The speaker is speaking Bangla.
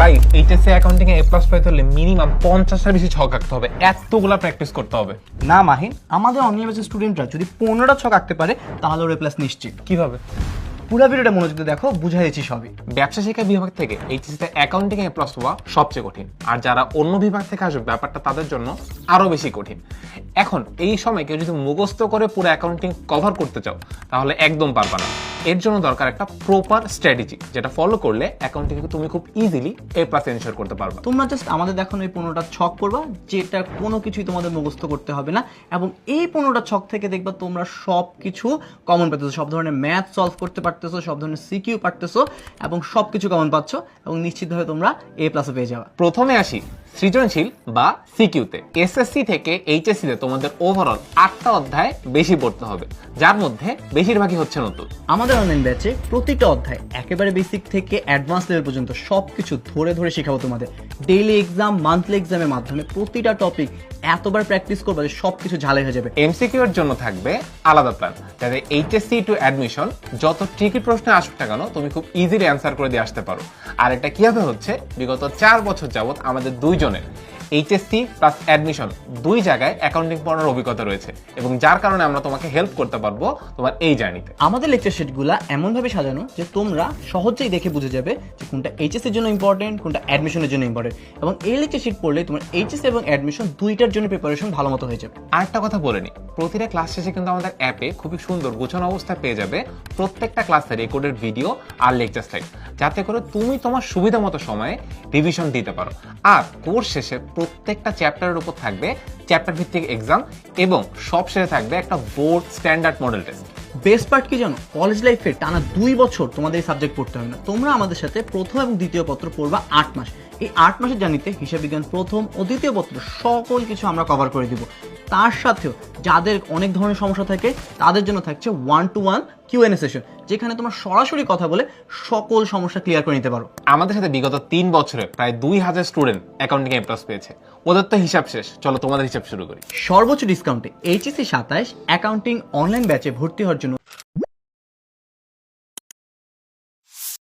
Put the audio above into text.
ভাই এইচএসসি অ্যাকাউন্টিং এ প্লাস পাইতে হলে মিনিমাম পঞ্চাশটার বেশি ছক আঁকতে হবে। এতগুলা প্র্যাকটিস করতে হবে। না মাহিন আমাদের অনলাইন স্টুডেন্টরা যদি পনেরোটা ছক আঁকতে পারে তাহলে ওর প্লাস নিশ্চিত। কীভাবে? পুরো ভিডিওটা মনোযোগ দিয়ে দেখো বুঝাই দিচ্ছি সবই। ব্যবসা শিক্ষা বিভাগ থেকে এইচএসসি অ্যাকাউন্টিং এ প্লাস হওয়া সবচেয়ে কঠিন। আর যারা অন্য বিভাগ থেকে আসবে ব্যাপারটা তাদের জন্য আরও বেশি কঠিন। এখন এই সময় কেউ যদি মুখস্থ করে পুরো অ্যাকাউন্টিং কভার করতে চাও তাহলে একদম পারবা না। এর জন্য দরকার একটা প্রপার স্ট্র্যাটেজি যেটা ফলো করলে অ্যাকাউন্টিং তুমি খুব ইজিলি এ প্লাস এনশিওর করতে পারবা। তোমরা জাস্ট আমাদের দেখো এই পনেরোটা ছক করবা যেটা কোনো কিছুই তোমাদের মুখস্থ করতে হবে না এবং এই পনেরোটা ছক থেকে দেখবা তোমরা সব কিছু কমন পাইতেছো সব ধরনের ম্যাথ সলভ করতে পারতেছো, সব ধরনের সিকিউ পারতেছো এবং সব কিছু কমন পাচ্ছ এবং নিশ্চিতভাবে তোমরা এ প্লাসে পেয়ে যাবে। প্রথমে আসি। সৃজনশীল বা সিকিউতে। এসএসসি থেকে এইচএসসি তে তোমাদের ওভারঅল আটটা অধ্যায় বেশি পড়তে হবে যার মধ্যে বেশিরভাগই হচ্ছে নতুন। আমাদের অনলাইন ব্যাচে প্রতিটা অধ্যায় একেবারে বেসিক থেকে অ্যাডভান্স লেভেল পর্যন্ত সব কিছু ধরে ধরে শেখাবো তোমাদের। ডেইলি এক্সাম মান্থলি এক্সামের মাধ্যমে প্রতিটা টপিক এতবার প্র্যাকটিস করবে যে সব কিছু ঝালাই হয়ে যাবে। এমসিকিউ এর জন্য থাকবে আলাদা প্ল্যান যাতে এইচএসসি টু অ্যাডমিশন যত ট্রিকি প্রশ্ন আসুক না কেন তুমি খুব ইজিলি অ্যান্সার করে দিয়ে আসতে পারো। আর এটা কীভাবে হচ্ছে বিগত চার বছর যাবত আমাদের দুইজনের এইচএসসি প্লাস অ্যাডমিশন দুই জায়গায় অ্যাকাউন্টিং পড়ার অভিজ্ঞতা রয়েছে এবং যার কারণে আমরা তোমাকে হেল্প করতে পারব তোমার এই জার্নিতে আমাদের লেকচার শিটগুলো এমনভাবে সাজানো যে তোমরা সহজেই দেখে বুঝে যাবে যে কোনটা এইচএসসির জন্য ইম্পর্টেন্ট কোনটা অ্যাডমিশনের জন্য ইম্পর্টেন্ট এবং এই লেকচার শিট পড়লে তোমার এইচএসসি এবং অ্যাডমিশন দুইটার জন্য প্রিপারেশন ভালো মতো হয়ে যাবে। আরেকটা কথা বলে নি প্রতিটা ক্লাস শেষে কিন্তু আমাদের অ্যাপে খুবই সুন্দর গোছানো অবস্থায় পেয়ে যাবে প্রত্যেকটা ক্লাসের রেকর্ডের ভিডিও আর লেকচার স্লাইড যাতে করে তুমি তোমার সুবিধা মতো সময়ে রিভিশন দিতে পারো। আর কোর্স শেষে প্রত্যেকটা চ্যাপ্টারের উপর থাকবে চ্যাপ্টার ভিত্তিক এক্সাম এবং সব শেষে থাকবে একটা board standard model test best part কি জানো? কলেজ লাইফে টানা দুই বছর তোমাদের এই সাবজেক্ট পড়তে হবে না। তোমরা আমাদের সাথে প্রথম এবং দ্বিতীয় পত্র পড়বা আট মাস। এই আট মাসের জানিতে হিসাব বিজ্ঞান প্রথম ও দ্বিতীয় পত্র সকল কিছু আমরা কভার করে দিব। তার সাথেও যাদের অনেক ধরনের সমস্যা থাকে তাদের জন্য থাকছে one to one Q QnA session যেখানে তোমার সরাসরি কথা বলে সকল সমস্যা ক্লিয়ার করে নিতে পারো। আমাদের সাথে বিগত তিন বছরে প্রায় দুই হাজার স্টুডেন্ট অ্যাকাউন্টিং এ প্লাস পেয়েছে। ওদের তো হিসাব শেষ চলো তোমাদের হিসাব শুরু করি। সর্বোচ্চ ডিসকাউন্টে এইচএসসি সাতাইশ অ্যাকাউন্টিং অনলাইন ব্যাচে ভর্তি হওয়ার জন্য